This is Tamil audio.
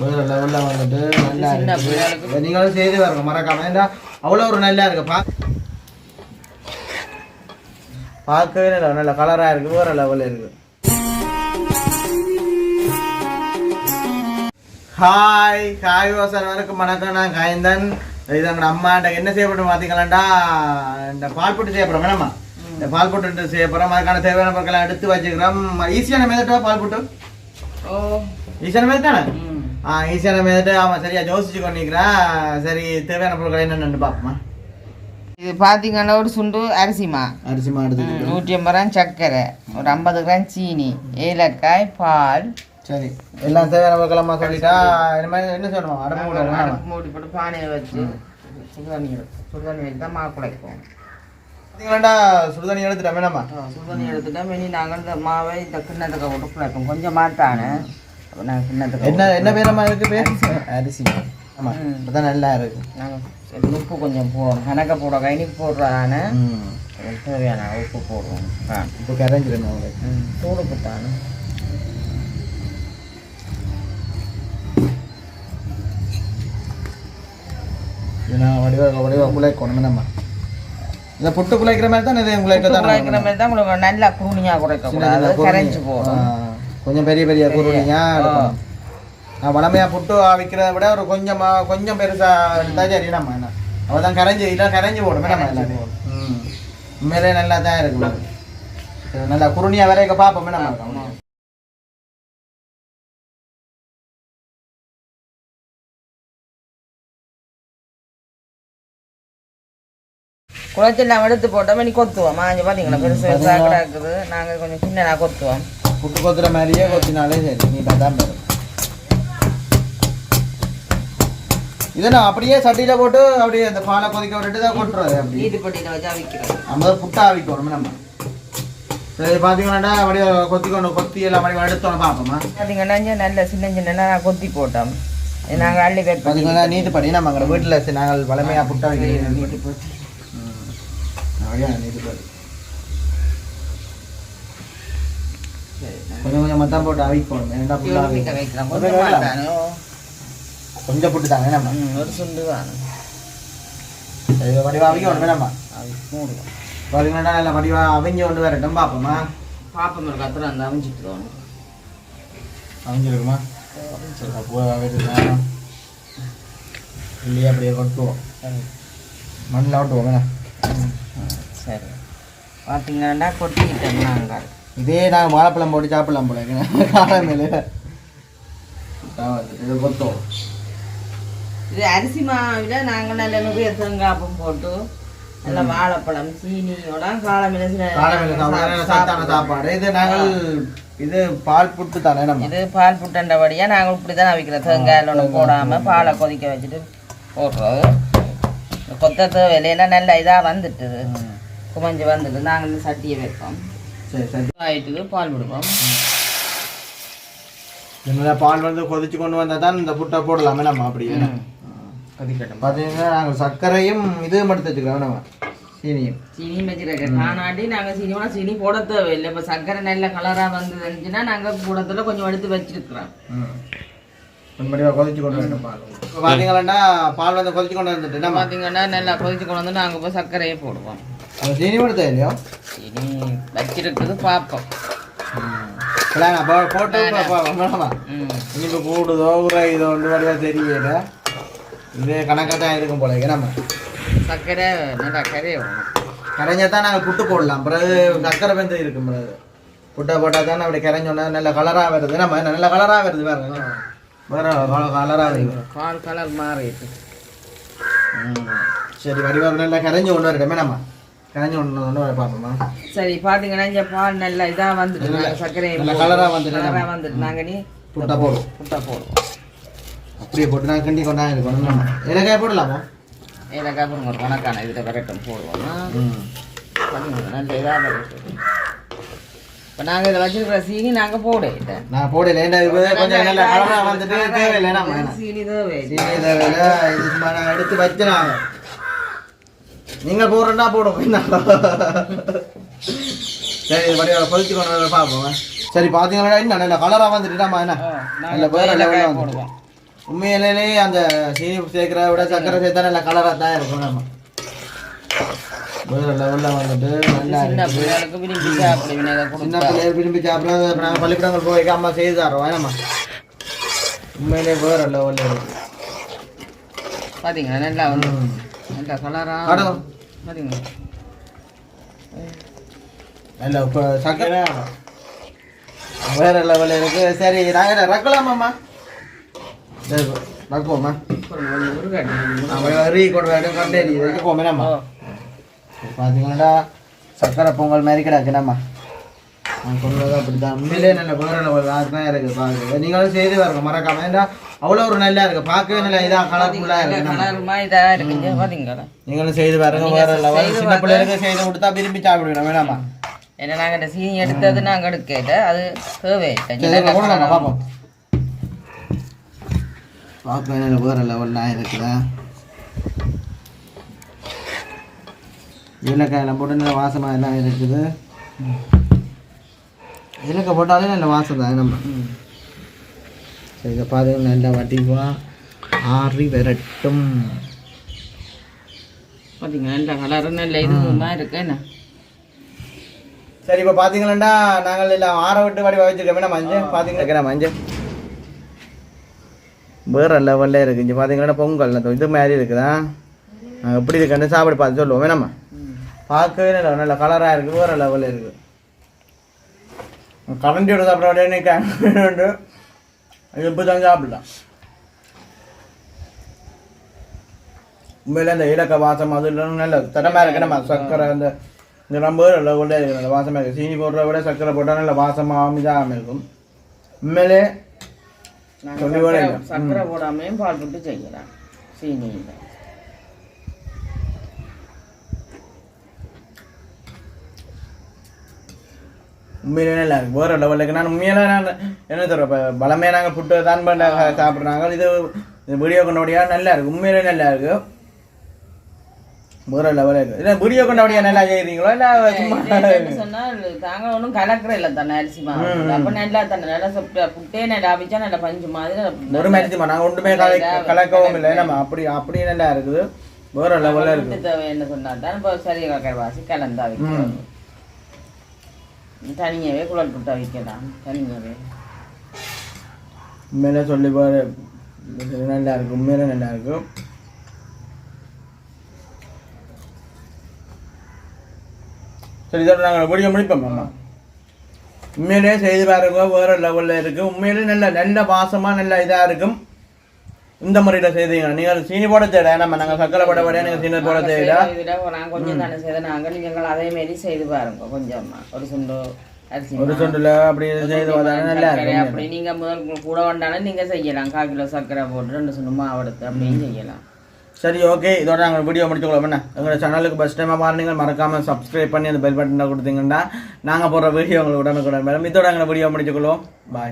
வேற லெவலில் வந்துட்டு நல்லா இருக்கு நீங்களும் செய்து வரணும் மறக்காம ஏன்னா அவ்வளோ ஒரு நல்லா இருக்கு பா பார்க்கவே நல்லா நல்ல கலராக இருக்கு வேற லெவலில் இருக்கு ஹாய் ஹாய் வாசன் வரைக்கும் வணக்கம் நான் காயந்தன் இது எங்கள் அம்மாட்ட என்ன செய்யப்படும் பார்த்தீங்களாண்டா இந்த பால் போட்டு செய்ய போகிறோம் வேணாமா இந்த பால் போட்டு செய்ய போகிறோம் அதுக்கான தேவையான பொருட்களை எடுத்து வச்சுக்கிறோம் ஈஸியான மெதட்டா பால் போட்டு. ஈஸியான மெதட் தானே? ம். ஆ ஈஸியான மெதட்டு ஆமாம் சரியா யோசிச்சு கொண்டிருக்கிறேன் சரி தேவையான பொருட்கள் என்னென்னு பார்ப்போமா. இது பார்த்தீங்கன்னா ஒரு சுண்டு அரிசிமா? அரிசி மா எடுத்துக்கிட்டு நூற்றி ஐம்பது கிராம் சர்க்கரை ஒரு ஐம்பது கிராம் சீனி ஏலக்காய் பால். சரி எல்லாம் தேவையான பொருட்களம்மா சொல்லிட்டா என்ன சொல்லணும்? அடம்பு மூடி போட்டு பானையை வச்சு சுடுதண்ணி எடுத்து சுடுதண்ணி வச்சு தான் மா குழைப்போம். பார்த்தீங்களாண்டா சுடுதண்ணி எடுத்துட்டேன் வேணாமா? சுடுதண்ணி எடுத்துட்டா மெனி நாங்கள் இந்த மாவை இந்த கிண்ணத்துக்கு போட்டு குழைப்போம். கொஞ்சம் மாட்டானு. என்ன என்ன பேரம்மா இருக்கு பேர்? அரிசி. ஆமாம். இப்பதான் நல்லா இருக்கு நாங்கள் உப்பு கொஞ்சம் போடணும் கணக்க போட கைனிக்கு போடுறானு. தேவையான உப்பு போடுவோம் ஆ. இப்போ கரைஞ்சிருங்க உங்களுக்கு தூள் போட்டானு. நான் வடிவ வடிவ குலைக்கணும் நம்ம இந்த புட்டு குலைக்கிற மாதிரி தான் இது குலைக்க தான் குழைக்கிற மாதிரி தான் உங்களுக்கு நல்லா குருணியாக குறைக்க கூடாது. கரைஞ்சு போடும் கொஞ்சம் பெரிய பெரிய குருணியா எடுக்கணும். நான் வளமையா புட்டு ஆவிக்கிறத விட ஒரு கொஞ்சம் கொஞ்சம் பெருசா எடுத்தா சரி நம்ம என்ன? அவள் தான் கரைஞ்சி இல்லை கரைஞ்சி போடும் நம்ம எல்லாமே உண்மையிலே நல்லா தான் இருக்கு. நல்லா குருணியா வரைக்க பார்ப்போம் நம்ம. குளத்தெல்லாம் எடுத்து போட்டோம் இனி கொத்துவோம். மாஞ்சு பார்த்தீங்களா பெருசு பெருசாக கிடக்குது நாங்கள் கொஞ்சம் சின்னதாக கொத்துவோம். புட்டு கொத்துற மாதிரியே கொத்தினாலே சரி. நீ தான் பாரு. இதை நான் அப்படியே சட்டியில போட்டு அப்படியே அந்த பாலை கொதிக்க விட்டுட்டு தான் கொட்டுறது அப்படி. ஈட்டுப்பட்டியில் வச்சு அவிக்கிறோம். நம்ம புட்டா ஆவிக்கணும் நம்ம. சரி பார்த்தீங்கன்னா அப்படியே கொத்தி கொண்டு கொத்தி எல்லாம் அப்படி எடுத்தோன்னு பார்ப்போமா? பார்த்தீங்கன்னா நல்ல சின்ன சின்ன கொத்தி போட்டோம். இது நாங்கள் அள்ளி பேர் பார்த்தீங்கன்னா நீட்டு படி நம்ம அங்கே வீட்டில் நாங்கள் வளமையாக புட்டா வைக்கிறோம் நீட்டு போட்டு படி கொஞ்சம் கொஞ்சம் மத்தான் போட்டு ஏன்டா புட்டா மிக்க அவிக்கணும். வைக்கலாம் கொஞ்சம் புட்டு தாங்க நம்ம ஒரு சுண்டு தான் வடிவா அவிக்கணும் வேணாமா பார்த்தீங்கன்னா நல்லா வடிவா அவிஞ்சு கொண்டு வரட்டும் பார்ப்போமா பாப்பம் இருக்கு அப்புறம் அந்த அவிஞ்சிட்டுருவோம் அவிஞ்சிருக்குமா சரி அப்போ இல்லையே அப்படியே கொட்டுவோம் மண்ணில் ஓட்டுவோம் வேணா சரி. பார்த்தீங்கன்னா கொட்டிக்கிட்டோம் நாங்கள் இதே நான் வாழைப்பழம் போட்டு சாப்பிடலாம் போல காலமேல இது கொத்தோம். இது அரிசி மாவில் நாங்கள் நல்ல நிறைய தேங்காய்ப்பும் போட்டு நல்ல வாழைப்பழம் சீனியோட காலமில சாப்பிட இது நாங்கள் இது பால் புட்டு தானே நம்ம? இது பால் புட்டண்டபடியாக நாங்கள் இப்படி தான் அவிக்கிறோம் தேங்காயில் ஒன்றும் போடாமல் பாலை கொதிக்க வச்சுட்டு இந்த கொத்த தேவையில்லாம் நல்ல இதாக வந்துட்டுது. குமஞ்சு வந்துட்டு நாங்கள் இந்த சட்டியை வைப்போம். சரி சரி. ஆயிட்டுக்கு பால் விடுவோம் என்னோட பால் வந்து கொதிச்சு கொண்டு வந்தால் தான் இந்த புட்டை போடலாமே நம்ம அப்படி. கொதிக்கட்டும். பார்த்தீங்கன்னா நாங்கள் சர்க்கரையும் இதுவும் எடுத்து வச்சுக்கிறோம் நம்ம. சீனியும். சீனி வச்சுருக்கேன் காணாட்டி நாங்கள் சீனியோட சீனி போட தேவையில்லை. இப்போ சர்க்கரை நல்ல கலராக வந்துருந்துச்சுன்னா நாங்கள் கூடத்தில் கொஞ்சம் எடுத்து வச்சிருக்கிறோம். கொஞ்சம் கொதிச்சு கொண்டு வரணும் பால். இப்போ பார்த்தீங்கன்னா பால் வந்து கொதிச்சு கொண்டு வந்துட்டு பார்த்தீங்கன்னா நல்லா கொதிச்சு கொண்டு வந்து நாங்கள் இப்போ சர்க்கரையை போடுவோம். சீனி கொடுத்தா இல்லையோ சீனி வச்சிருக்குது பார்ப்போம் இல்லைங்க போ- போட்டு போ- போ- வேணாமா ம் இனிப்பு கூடுதோ குறையுதோ ஒன்று வழியாக தெரியல இது கணக்காக தான் இருக்கும் போல நம்ம சர்க்கரை நல்லா கரையும் கரைஞ்சா தான் நாங்கள் புட்டு போடலாம் பிறகு சக்கரை வெந்து இருக்கும் பிறகு புட்டை போட்டால் தான் அப்படி கரைஞ்சோன்னா நல்ல கலராக வருது நம்ம நல்ல கலராக வருது பாருங்க வேற கலராக வருது பால் கலர் மாறிட்டு. சரி வடிவாக நல்லா கரைஞ்சு கொண்டு வரட்டுமே நம்ம கரைஞ்சு வர பார்ப்போமா சரி பார்த்தீங்கன்னா இந்த பால் நல்லா இதாக வந்துட்டு நாங்கள் சர்க்கரையை நல்ல கலரா வந்துட்டு கலராக வந்துட்டு நாங்கள் நீ புட்டை போடும் புட்டை போடுவோம். அப்படியே போட்டு நான் கிண்டி கொண்டா இருக்கணும் நம்ம? ஏலக்காய் போடலாமா? ஏலக்காய் போடுங்க ஒரு கணக்கான இதில் கரெக்டும் போடுவோம். நல்ல இதாக இப்போ நாங்கள் இதில் வச்சிருக்கிற சீனி நாங்கள் போட நான் போடல ஏன்டா இது கொஞ்சம் நல்ல கலராக வந்துட்டு தேவையில்லை சீனி தேவை சீனி தேவையில்ல இது எடுத்து வச்சுனாங்க நீங்க போடுறா போடுங்க என்ன? சரி வடிவாக கொதிச்சு கொண்டு பார்ப்போம். சரி பார்த்தீங்களா இன்னும் நல்ல கலராக வந்துட்டுடாமா என்ன? நல்ல வேற லெவலில் வந்து போடுவோம். உண்மையிலேயே அந்த சீனி சேர்க்கிறத விட சர்க்கரை சேர்த்தா நல்ல கலராக தான் இருக்கும் நம்ம வேற லெவலில் வந்துட்டு நல்லா சின்ன பிள்ளைகள் விரும்பி சாப்பிட நாங்கள் பள்ளிக்கூடங்கள் போய் அம்மா செய்து தரோம் ஏனம்மா உண்மையிலே வேற லெவலில் இருக்கு. பாத்தீங்களா நல்லா நல்லா கலரா அட. பாத்தீங்களா நல்ல இப்போ சர்க்கரை வேற லெவலில் இருக்கு. சரி நாங்கள் ரக்கலாமாம்மா ரக்குவோம்மா பார்த்தீங்களா சக்கரை பொங்கல் மாதிரி கிடக்குனம்மா நான் சொன்னது அப்படிதான். உண்மையிலே நல்ல வேற லெவல் தான் இருக்குது பார்க்க நீங்களும் செய்து பாருங்க மறக்காம. ஏன்னா அவ்வளோ ஒரு நல்லா இருக்கு. பார்க்கவே நல்ல இதாக கலர்ஃபுல்லாக இருக்கு. நம்ம. கலருமா இதா இருக்குங்க பாத்தீங்களா? நீங்களும் செய்து பாருங்க வேற லெவல் சின்ன பிள்ளைகளுக்கு செய்து கொடுத்தா விரும்பி சாப்பிடுவேன் வேணாமா? ஏன்னா நாங்க இந்த சீனி எடுத்தது நாங்க எடுக்கல. அது தேவை பார்ப்போம் பார்க்க வேற லெவல்லாம் இருக்குதா? ஏலக்காயில் போட்டு நல்ல வாசமாக எல்லாம் இருக்குது. ஏலக்காய் போட்டாலே நல்ல வாசம் தான் நம்ம. சரி இதை பார்த்து நல்லா வட்டிவா ஆறி விரட்டும். பாத்தீங்களா நல்ல கலர் நல்ல இதுமா இருக்கு என்ன? சரி இப்போ பார்த்தீங்களா நாங்கள் எல்லாம் ஆற விட்டு வடி வச்சுருக்கோம். மஞ்சள்? பார்த்தீங்களா மஞ்சள்? வேற லெவலில் இருக்குது இங்கே பார்த்தீங்கன்னா பொங்கல். இது மாதிரி இருக்குதா? நாங்கள் எப்படி இருக்குன்னு சாப்பிட பார்த்து சொல்லுவோம். வேணாமா? பார்க்கவே நல்ல நல்ல கலராக இருக்குது வேற லெவலில் இருக்குது கரண்டியோட சாப்பிட உடனே கரண்ட் இப்போ தான் சாப்பிடலாம். உண்மையில இந்த இலக்க வாசம் அது எல்லாம் நல்ல தரமாக இருக்கு. நம்ம சர்க்கரை அந்த இந்த நல்ல லெவலில் இருக்குது. நல்ல வாசமாக இருக்குது சீனி போடுறத விட சர்க்கரை போட்டால் நல்ல வாசமாக இதாக இருக்கும். உண்மையிலே சொல்லி வர சர்க்கரை- சர்க்கரை போடாமையும் பால் போட்டு செய்யலாம். சீனி உண்மையிலே நல்லா வேற லெவலில் இருக்கு நான் உண்மையில நான் என்ன சொல்கிறேன் இப்போ பலமே நாங்கள் புட்டு தான் பண்ண சாப்பிட்றாங்க இது வீடியோ கொண்டபடியா நல்லா இருக்கு. உண்மையிலே நல்லா இருக்கு. வேற லெவலில் இருக்கு இல்லை வீடியோ கொண்டபடியா நல்லா செய்கிறீங்களோ இல்லை சும்மா தாங்க ஒன்றும் கலக்கிற இல்லை தானே அரிசி அப்ப நல்லா தானே நல்லா சாப்பிட்டு புட்டே நல்லா அவிச்சா நல்லா பஞ்சு மாதிரி ஒரு மேட்சுமா நாங்கள் ஒன்றுமே கலை கலக்கவும் இல்லை. நம்ம அப்படி அப்படி நல்லா இருக்குது. வேற லெவலில் இருக்கு புட்டு தேவை என்ன சொன்னா தான் இப்போ சரி கலவாசி கலந்தா தனியாகவே குழல் புட்டா வைக்கலாம். தனியாகவே உண்மையிலே சொல்லி பாரு. நல்லா இருக்கும் உண்மையிலே நல்லா இருக்கும் சரி இதோட நாங்கள் முடிய முடிப்போம் மாமா உண்மையிலே செய்து பாருங்க. வேறு லெவலில் இருக்குது உண்மையிலே நல்ல நல்ல வாசமாக நல்ல இதாக இருக்கும். இந்த முறையில் செய்தீங்க நீங்கள் சீனி போட தேட நம்ம நாங்கள் சக்கரை போட விட நீங்கள் சீனி போட தேட நான் கொஞ்சம் தானே செய்த நாங்க நீங்கள் அதே மாதிரி செய்து பாருங்க கொஞ்சமா. ஒரு சுண்டு ஒரு சொண்டில் அப்படி செய்து நல்லா இருக்கும். அப்படி நீங்க முதல் கூட வேண்டாலும் நீங்க செய்யலாம். கால் கிலோ சர்க்கரை போட்டு ரெண்டு சுண்டு மாவு எடுத்து அப்படியும் செய்யலாம். சரி ஓகே. இதோட நாங்கள் வீடியோ முடிச்சுக்கலாம் என்ன? எங்களோட சேனலுக்கு ஃபஸ்ட் டைமாக பாருங்க. மறக்காமல் சப்ஸ்கிரைப் பண்ணி அந்த பெல் பட்டனை கொடுத்தீங்கன்னா நாங்கள் போடுற வீடியோ உங்களுக்கு உடனுக்குடன் மேடம் இதோட எங்களை வீடியோ முடிச்சுக்கொள்வோம். பாய்